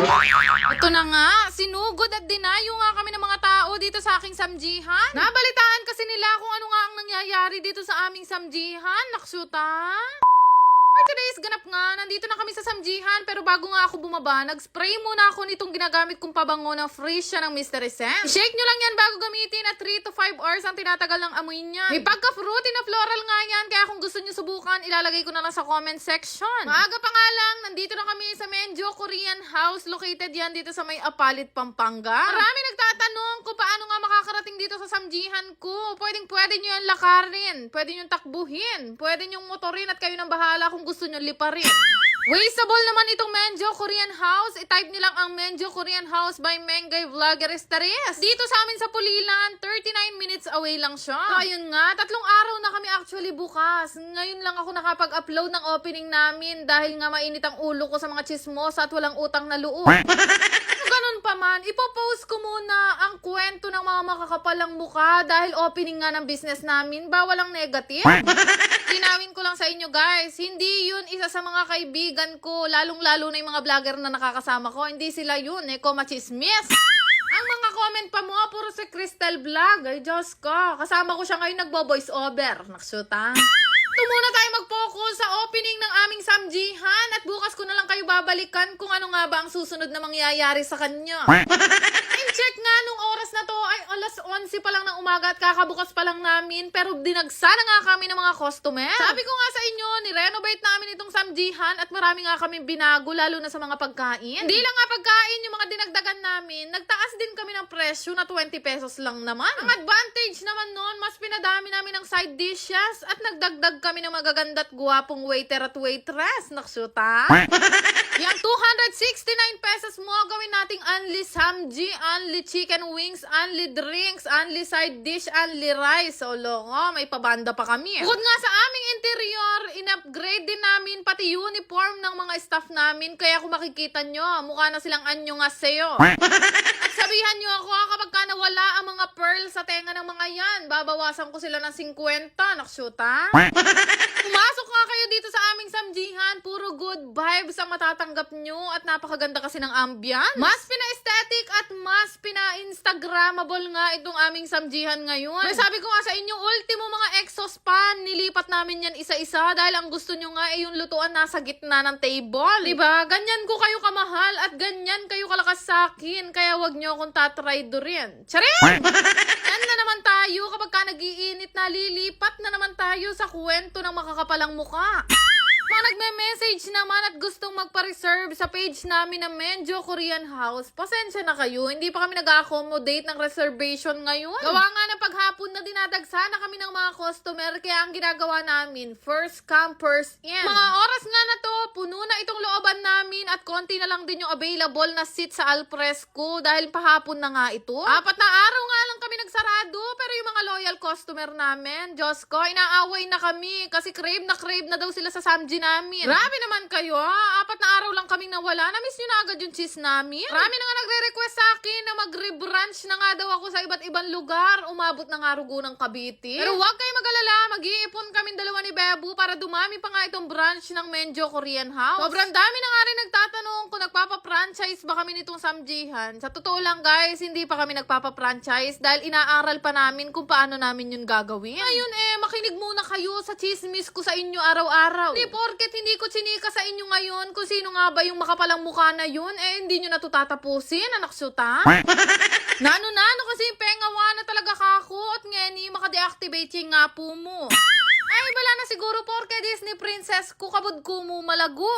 Ito na nga, sinugod at dinayo nga kami ng mga tao dito sa aking samjihan. Nabalitaan kasi nila kung ano nga ang nangyayari dito sa aming samjihan. Naksyuta. For today's ganap nandito na kami sa Samjihan pero bago nga ako bumaba, nag-spray muna ako nitong ginagamit kong pabango na fresh siya ng Mystery Scent. I-shake nyo lang yan bago gamitin at 3 to 5 hours ang tinatagal ng amoy niya. May pagka-fruity na floral nga yan kaya kung gusto nyo subukan, ilalagay ko na lang sa comment section. Maaga pa nga lang, nandito na kami sa Menjo Korean House. Located yan dito sa may Apalit, Pampanga. Marami nagtatanong kung paano nga makakarating dito sa Samjihan ko. Pwedeng pwede nyo yan lakarin. Pwede nyo takbuhin. Pwede nyo motorin at kayo nang bahala kung gusto nyo liparin. Wasteable naman itong Menjo Korean House. I-type nyo lang ang Menjo Korean House by Mengay Vlogger Estares. Dito sa amin sa Pulilan, 39 minutes away lang siya. So, ayun nga, tatlong araw na kami actually bukas. Ngayon lang ako nakapag-upload ng opening namin dahil nga mainit ang ulo ko sa mga chismos at walang utang na loob. Ganun pa man, ipopost ko muna ang kwento ng mga makakapalang mukha dahil opening nga ng business namin, bawal ang negative. Tinawin ko lang sa inyo guys, hindi yun isa sa mga kaibigan ko, lalong-lalo na yung mga vlogger na nakakasama ko, hindi sila yun, eh, komachismis. Ang mga comment pa mo, puro si Crystal Vlog. Ay, Diyos ko. Kasama ko siya ngayon nagbo-voice over. Naksuta. Ito muna tayo mag-focus sa opening ng aming samjihan at bukas ko na lang kayo babalikan kung ano nga ba ang susunod na mangyayari sa kanya. Check nga nung oras na to ay alas 11 pa lang ng umaga at kakabukas pa lang namin pero dinagsa na nga kami ng mga customer. Sabi ko nga sa inyo, ni-renovate namin itong samjihan at marami nga kami binago lalo na sa mga pagkain. Hindi lang nga pagkain yung mga dinagdagan namin, nagtaas din kami ng presyo na 20 pesos lang naman. Ang advantage naman nun, mas pinadami namin ng side dishes at nagdagdag kami ng magaganda at guwapong waiter at waitress. Naksuta? Yung 269 pesos mo, gawin nating only samji, only chicken wings, only drinks, only side dish, only rice. O loko, may pabanda pa kami. Bukod nga sa aming interior, in-upgrade din namin pati uniform ng mga staff namin. Kaya kung makikita nyo, mukha na silang anyo nga sayo. At sabihan nyo ako, kapag ka nawala ang mga pearl sa tenga ng mga yan, babawasan ko sila ng 50. Naksyuta? Pumasok nga kayo dito sa aming samjihan. Puro good vibes ang matatanggap nyo at napakaganda kasi ng ambience. Mas pina-aesthetic at mas pina-instagrammable nga itong aming samjihan ngayon. May sabi ko nga sa inyo, ultimo mga exos pan, nilipat namin yan isa-isa dahil ang gusto nyo nga ay yung lutuan nasa gitna ng table. Diba? Ganyan ko kayo kamahal at ganyan kayo kalakas sa akin. Kaya wag nyo akong tatry rin. Charing! Yan na naman tayo kapag ka nagiinit na lilipat na naman tayo sa kwento ng makakapalang muka. Mga nagme-message naman at gustong magpa-reserve sa page namin na Menjo Korean House, pasensya na kayo, hindi pa kami nag-accommodate ng reservation ngayon. Gawa nga na paghapon na dinadagsa na kami ng mga customer, kaya ang ginagawa namin, first come, first in. Mga oras nga na to, puno na itong looban namin at konti na lang din yung available na seat sa Alfresco dahil pahapon na nga ito. Apat na araw nga lang kami nagsarado, pero yung mga loyal customer namin, Diyos ko, inaaway na kami kasi crave na crave na daw sila sa Samji namin. Grabe naman kayo, ah. apat na araw lang kaming nawala. Namiss nyo na agad yung cheese namin. Marami na nga nagre-request sa akin na mag-rebranch na nga daw ako sa iba't ibang lugar. Umabot na nga rugo ng Cavite. Pero huwag kayo mag-alala, mag-iipon kaming dalawa ni Bebu para dumami pa nga itong branch ng Menjo Korean House. Sobrang dami na nga rin nagtatanong kung nagpapa-franchise ba kami nitong Samjihan. Sa totoo lang guys, hindi pa kami nagpapa-franchise dahil inaaral pa namin kung paano namin yun gagawin. Ayun eh, makinig muna kayo sa chismis ko sa inyo araw-araw. Hindi porket hindi ko chinika sa inyo ngayon kung sino nga ba yung makapalang mukha na yun, eh hindi nyo na to tatapusin, anak syuta. Nano-nano kasi pengawa na talaga kako at ngeni makadeactivate yung nga po mo. Ay, wala na siguro porke Disney princess ko kabud ko mo malago.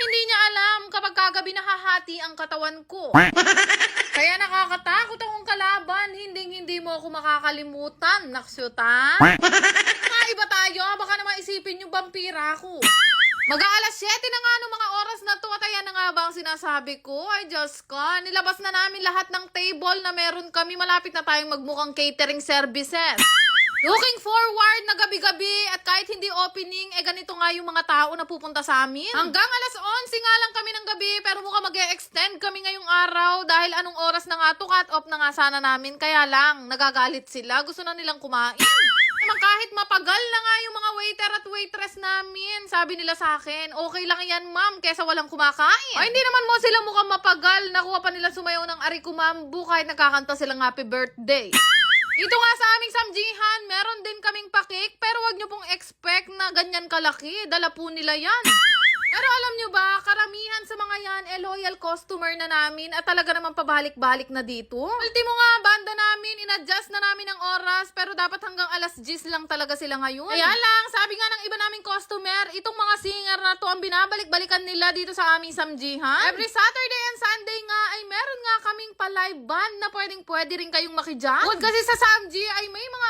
Hindi niya alam kapag kagabi nahahati ang katawan ko. Kaya nakakatakot akong kalaban. Hindi hindi mo ako makakalimutan, naksyuta. Mga iba tayo, baka naman isipin yung vampira ko. Mag-aalas 7 na nga nung mga oras na to at ayan na nga ba ang sinasabi ko? Ay Diyos ko, nilabas na namin lahat ng table na meron kami. Malapit na tayong magmukhang catering services. Looking forward na gabi-gabi at kahit hindi opening, eh ganito nga yung mga tao na pupunta sa amin. Hanggang alas 11 nga lang kami ng gabi pero mukhang mag extend kami ngayong araw dahil anong oras na nga to cut off na nga sana namin. Kaya lang, nagagalit sila. Gusto na nilang kumain. Naman kahit mapagal na nga yung mga waiter at waitress namin, sabi nila sa akin, okay lang yan ma'am, kesa walang kumakain. Ay, hindi naman mo sila mukhang mapagal, nakuha pa nila sumayaw ng Ari Kumambu kahit nagkakanta silang happy birthday. Dito nga sa aming samjihan, meron din kaming pakik, pero wag nyo pong expect na ganyan kalaki. Dala po nila yan. Pero alam nyo ba, karamihan sa mga yan, eh, loyal customer na namin at talaga naman pabalik-balik na dito. Ultimo nga, banda namin, inadjust na namin ang oras, pero dapat hanggang alas 10 lang talaga sila ngayon. Kaya lang, sabi nga ng iba naming customer, itong mga singer na to ang binabalik-balikan nila dito sa aming samjihan. Every Saturday and Sunday nga ay meron nga kaming pa-live band na pwedeng pwede rin kayong makijam. Bukod kasi sa Samji ay may mga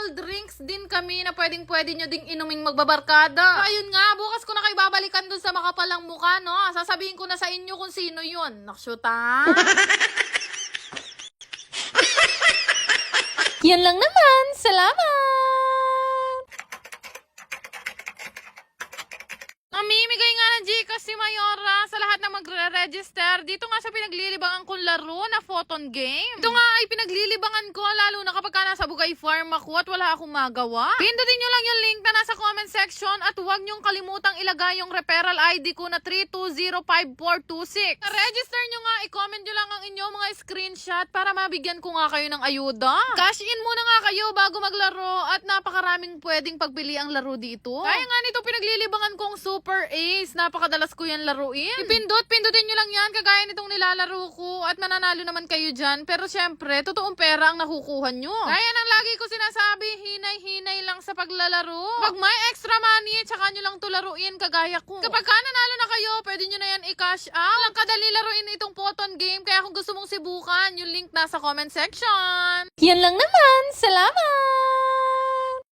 available drinks din kami na pwedeng pwede nyo ding inuming magbabarkada. So, ayun nga, bukas ko na kayo babalikan dun sa makapalang mukha, no? Sasabihin ko na sa inyo kung sino yun. Nakshuta. Yan lang naman. Salamat! Namimigay nga ng Gcash si Mayora sa lahat ng magre-register. Dito nga sa pinaglilibangan kong laro na photon game. Ito nga ay pinaglilibangan ko lalo na kapag ka nasa Bugay Farm ako at wala akong magawa. Pindutin nyo lang yung link na nasa comment section at huwag nyong kalimutang ilagay yung referral ID ko na 3205426. Na-register nyo nga, i-comment nyo lang ang inyong mga screenshot para mabigyan ko nga kayo ng ayuda. Cash in muna nga kayo bago maglaro at napakaraming pwedeng pagpili ang laro dito. Kaya nga nito pinaglilibangan kong Super Ace. Napakadalas ko yan laruin. Ipindot, pindutin nyo lang yan kagaya nitong nilalaro ko at mananalo naman kayo dyan. Pero syempre, totoong pera ang nakukuha nyo. Kaya nang lagi ko sinasabi, hinay-hinay lang sa paglalaro. Pag may extra money, tsaka nyo lang to laruin kagaya ko. Kapag ka nanalo na kayo, pwede nyo na yan i-cash out. Lang kadali laruin itong photon game. Kaya kung gusto mong sibukan, yung link nasa comment section. Yan lang naman. Salamat!